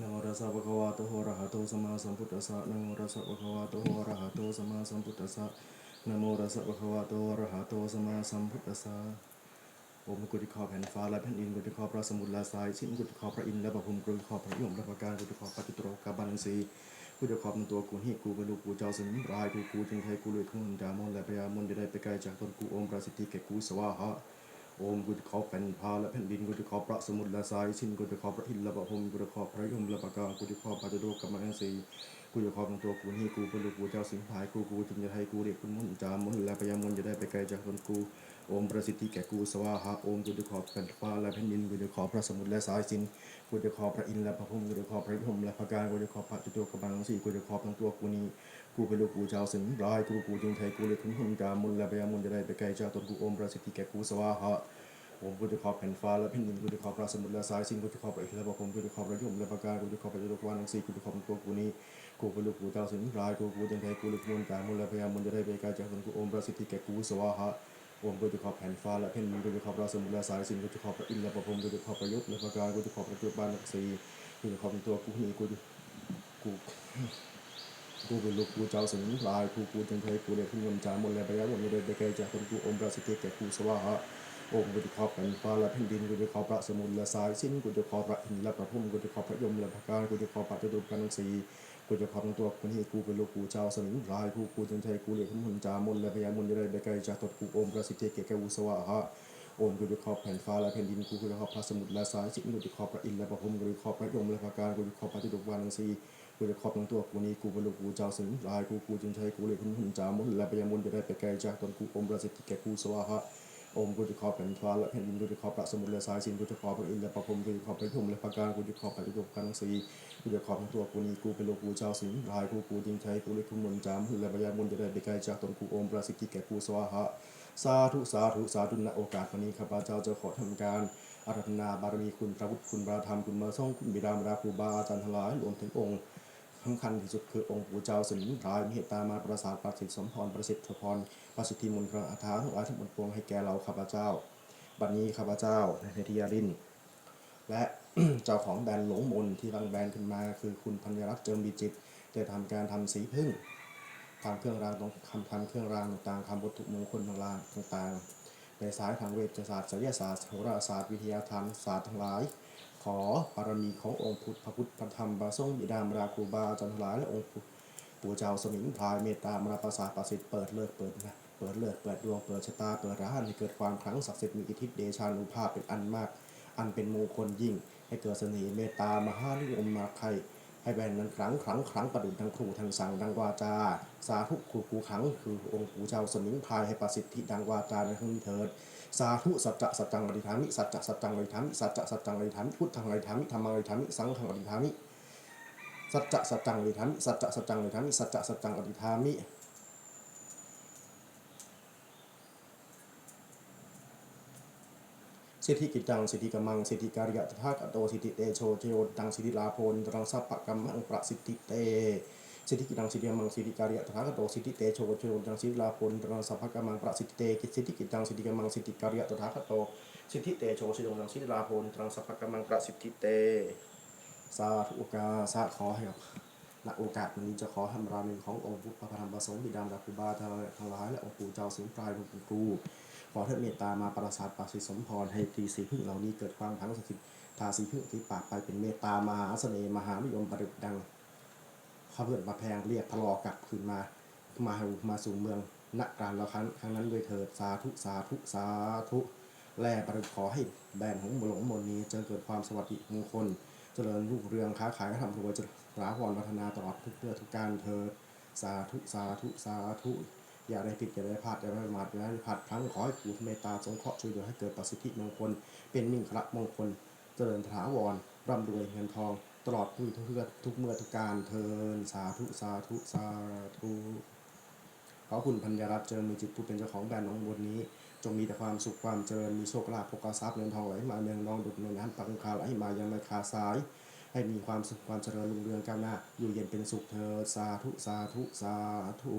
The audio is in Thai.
นะโมตัสสะภะคะวะโตอะระหะโตสัมมาสัมพุทธัสสะนะโมตัสสะภะคะวะโตอะระหะโตสัมมาสัมพุทธัสสะนะโมตัสสะภะคะวะโตอะระหะโตสัมมาสัมพุทธัสสะโอมกุฏิขอบแผ่นฟ้าและแผ่นดินกุฏิขอบพระสมุทรและทรายสิ้นกุฏิขอบพระอินทร์และพระพรหมกุฏิขอบพระยมและพระการกุฏิขอบพระจุตโรกาบันสีกุฏิขอบในตัวกูให้กูเป็นลูกกูเจ้าสมิรายกูกูจึงไทยกูเลยทุ่งดามนและพยามนจะได้ไปไกลจากตนกูโอมประสิทธิแก่กูสวาหะ โอมกุฏิขอบแผ่นพาและแผ่นดินกุฏิขอบพระสมุทรและสายชิ้นกุฏิขอบพระอินทร์และพระพรหมกุฏิขอบพระยมและพระกากุฏิขอบพระจุโรกาบันสี กุฏิขอบเป็นตัวกูให้กูเป็นลูกกูเจ้าสิงห์พายกูกูจึงจะให้กูเรียกคุณมุนจามุนและพยามนจะได้ไปไกลจากตนกูโอมประสิทธิแก่กูสวาหะโอมกุฏิขอบแผ่นฟ้าและแผ่นดินกุฏิขอบพระสมุทรและสายสินกุฏิขอบพระอินทร์และพระพรหมกุฏิขอบพระยมและพระการกุฏิขอบพระจุโรกบังสีกุฏิขอบทั้งตัวกูนี้กูเป็นลูกกูเจ้าสิงห์รายกูกูจึงไทยกูเรียกคุณมุนจามุนและพยามนจะได้ไปไกลจากตนกูโอมประสิทธิแก่กูสวาหะ ผมกูจะขอบแผ่นฟ้าและแผ่นดินกูจะขอบระสมุทรและสายสิ้นกูจะขอบพระอิทร์และพระพรหมกูจะขอบระยมและพระการกูจะขอบพระจุลกวานังสี่กูจะขอบตัวกูนี้กูเป็นลูกกูเจ้าสิงห์รายกูกูจังไทยกูลึกมนกายมนและพยามนจะได้ไปไกลจากตนกูอมประสิทธิแก่กูสวาหะโอมกูจะขอบแผ่นฟ้าและแผ่นดินกูจะขอบระสมุทรและสายสิ้นกูจะขอบพระอินทร์และพระพรมกูจะขอบพระยศและพระการกูจะขอบพระจุลกวานทั้งสี่กูจะขอบตัวกูนี้กูจะกูกูเป็นลูกกูเจ้าสิงห์รายกูกูจังไทยกูเรียกขึ้นมนจามนและพยามนจะได้ไปไกลจากตนกูอมประสิทธิแก่กูสวาหะ โอ้กูจะขอบแผ่นฟ้าและแผ่นดินกูจะขอบพระสมุทรและสายสิ้นกูจะขอบพระอินทร์และพระพรหมกูจะขอบพระยมและพระการกูจะขอบพระจตุรกันทั้งสี่กูจะขอบทั้งตัวคนที่กูเป็นลูกกูเจ้าสมิงรายกูกูจึงใจกูเรียกขึ้นมนจามนและพยามนจะได้ไปไกลจากตนกูโอมประสิทธิเกศแกวุสวะหะโอมกูจะขอบแผ่นฟ้าและแผ่นดินกูกูจะขอบพระสมุทรและสายสิ้นกูจะขอบพระอินทร์และพระพรหมกูจะขอบพระยมและพระการกูจะขอบพระจตุรกันทั้งสี่กูจะขอบทั้งตัวกูนี้กูเป็นลูกกูเจ้าสิงรายกูกูจึงใจกูเรียกขึ้นมนจามุนและพยามุนจะได้ไปไกลจากตนกูอมประสิทธิเกกูสวะหะ โอมกุจิขอบแผ่นฟ้าและแผ่นดินกุจิขอบพระสมุทรและสายสินกุจิขอบพระอินทร์และพระพรมกุจิขอบพระยมและพระการกุจิขอบพระจุกกันทั้งสี่กุจิขอบทั้งตัวกูนีกูเป็นโลกกูเจ้าสิงห์รายกูกูจริงใจกูเล็กทุมนต์จามและพยามนจะได้ไปไกลจากตนกูโอมประสิทธิแก่กูสวาหะสาธุสาธุสาธุณโอกาสวันนี้ข้าพเจ้าจะขอทำการอารัธนาบารมีคุณพระพุทธคุณพระธรรมคุณมาส่งคุณบิดามาราคูบาอาจารย์ทั้งหลายรวมถึงองค์ สำคัญที่สุดคือองค์ปู่เจ้าสมิงพรายมีเหตุตามาประสาทประสิทธิสมพรประสิทธิพรประสิทธิมนต์พรอาถาทั้งหลายทั้งหมดปวงให้แก่เราข้าพเจ้า บัดนี้ข้าพเจ้าในเทธิยารินและเจ้าของแบรนด์หลงมนที่รังแบรนด์ขึ้นมาคือคุณพัญญรัตน์เจิมบีจิตได้ทำการทำสีพึ่งทำเครื่องรางตรงคำทำเครื่องรางต่างๆคำวัตถุมงคลต่างๆต่างๆในสายทางเวชศาสตร์ศิลปศาสตร์โหราศาสตร์วิทยาธรรมศาสตร์ทั้งหลาย ขอบารมีขององค์พุทธพระพุทธพระธรรมพระสงฆ์บิดามราครูบาอาจารย์ทั้งหลายและองค์ปู่เจ้าสมิงพรายเมตตามราประสาประสิทธิ์เปิดเลิกเปิดนะเปิดเลิกเปิดดวงเปิดชะตาเปิดร้านให้เกิดความขลังศักดิ์สิทธิ์มีอิทธิฤทธิเดชานุภาพเป็นอันมาก อันเป็นมงคลยิ่ง ให้เกิดเสน่ห์เมตตามหานิยมมาใคร ให้แบนนั้นครั้งครั้งครั้งประดุจทั้งครูทั้งสั่งดังวาจา สาธุครูครูขังคือองค์ปู่เจ้าสมิงพายให้ประสิทธิดังวาจาในครั้งนี้เถิดสาธุสัจจะสัจจังอริธามิสัจจะสัจจังอริธามิสัจจะสัจจังอริธามิพุทธังอริธามิธรรมังอริธามิสังฆังอริธามิสัจจะสัจจังอริธามิสัจจะสัจจังอริธามิสัจจะสัจจังอริธามิ สิทธิกิจจังสิทธิกมังสิทธิการิยะตถาคตโตสิทธิเตโชเทโยตังสิทธิลาโพนตรังสัพพะกัมมังประสิทธิเตสิทธิกิจังสิทธิมังสิทธิการิยะตถาคตโตสิทธิเตโชเทโยตังสิทธิลาโพนตรังสัพพะกัมมังประสิทธิเตสิทธิกิจังสิทธิกมังสิทธิการิยะตถาคตโตสิทธิเตโชเทโยตังสิทธิลาโพนตรังสัพพะกัมมังประสิทธิเตสาธุโอกาสาขอให้กับณโอกาสนี้จะขอทำรามีขององค์พุทธพระธรรมประสงค์บิดามดาครูบาทั้งหลายและองค์ปู่เจ้าสิงห์ปลายหลวงปู่ครู ขอเทิดเมตตามาประสาทประสิสมพรให้ตีสีพึ่งเหล่านี้เกิดความพังสิทธิ์ทาสีพึ่งที่ปากไปเป็นเมตตามหาเสน่ห์มหานิยมประดุจดังข้าเพื่อนมาแพงเรียกพลอกลับคืนมามามาสู่เมืองณกการเราครั้งครั้งนั้นด้วยเถิดสาธุสาธุสาธุแล่ประดุจขอให้แบรนของหลงมนนี้จงเกิดความสวัสดิมงคล เจริญรุ่งเรืองค้าขายทำรวยจะราวรพัฒนาตลอดทุกเพื่อทุกการเธอสาธุสาธุสาธุ อย่าได้ผิดอย่าได้พลาดอย่าได้ประมาทอย่าได้พลาดพลั้งขอให้ปู่เมตตาสงเคราะห์ช่วยเหลือให้เกิดประสิทธิมงคล เป็นมิ่งคละมงคล เจริญถาวรร่ำรวยเงินทอง ตลอดทุกเพื่อทุกเมื่อทุกการเทินสาธุสาธุสาธุขอคุณพัญญารัตน์เจริญมีจิตผู้เป็นเจ้าของแบรนด์น้องบนนี้ จงมีแต่ความสุขความเจริญมีโชคลาภโภคทรัพย์เงินทองไหลมาเนืองนองดุจในน้ำปังคาไหลมายังไม่ขาดสาย ให้มีความสุขความเจริญรุ่งเรืองก้าวหน้า อยู่เย็นเป็นสุขเธอสาธุสาธุสาธุ